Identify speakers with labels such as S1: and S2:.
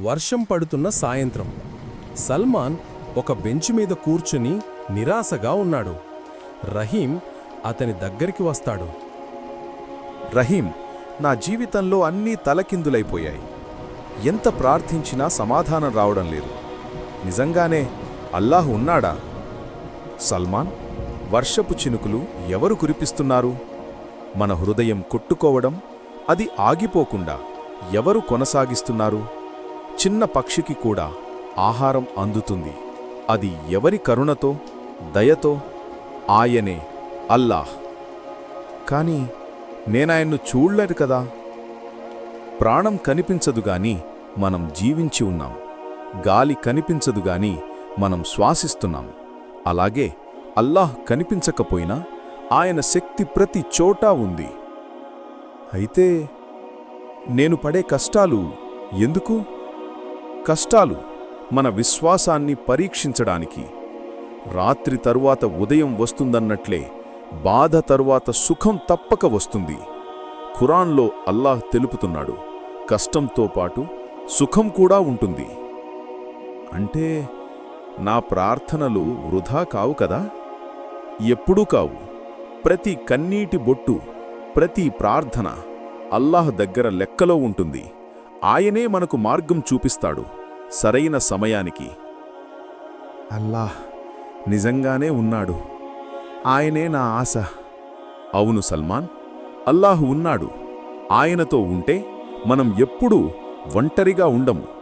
S1: వర్షం పడుతున్న సాయంత్రం. సల్మాన్ ఒక బెంచ్ మీద కూర్చుని నిరాశగా ఉన్నాడు. రహీం అతని దగ్గరికి వస్తాడు.
S2: రహీం నా జీవితంలో అన్నీ తలకిందులైపోయాయి. ఎంత ప్రార్థించినా సమాధానం రావడం లేదు. నిజంగానే అల్లాహ్ ఉన్నాడా? సల్మాన్ వర్షపు చినుకులు ఎవరు కురిపిస్తున్నారు? మన హృదయం కొట్టుకోవడం అది ఆగిపోకుండా ఎవరు కొనసాగిస్తున్నారు? చిన్న పక్షికి కూడా ఆహారం అందుతుంది. అది ఎవరి కరుణతో దయతో? ఆయనే అల్లాహ్. కాని నేనాయన్ను చూడలేదు కదా. ప్రాణం కనిపించదు గాని మనం జీవించి ఉన్నాం. గాలి కనిపించదు గాని మనం శ్వాసిస్తున్నాం. అలాగే అల్లాహ్ కనిపించకపోయినా ఆయన శక్తి ప్రతి చోటా ఉంది. అయితే నేను పడే కష్టాలు ఎందుకు? కష్టాలు మన విశ్వాసాన్ని పరీక్షించడానికి. రాత్రి తరువాత ఉదయం వస్తుందన్నట్లే బాధ తరువాత సుఖం తప్పక వస్తుంది. ఖురాన్లో అల్లాహ్ తెలుపుతున్నాడు కష్టంతో పాటు సుఖం కూడా ఉంటుంది. అంటే నా ప్రార్థనలు వృధా కావు కదా? ఎప్పుడూ కావు. ప్రతి కన్నీటి బొట్టు ప్రతి ప్రార్థన అల్లాహ్ దగ్గర లెక్కలో ఉంటుంది. ఆయనే మనకు మార్గం చూపిస్తాడు సరైన సమయానికి. అల్లాహ్ నిజంగానే ఉన్నాడు. ఆయనే నా ఆశ. అవును సల్మాన్ అల్లాహ్ ఉన్నాడు. ఆయనతో ఉంటే మనం ఎప్పుడూ ఒంటరిగా ఉండము.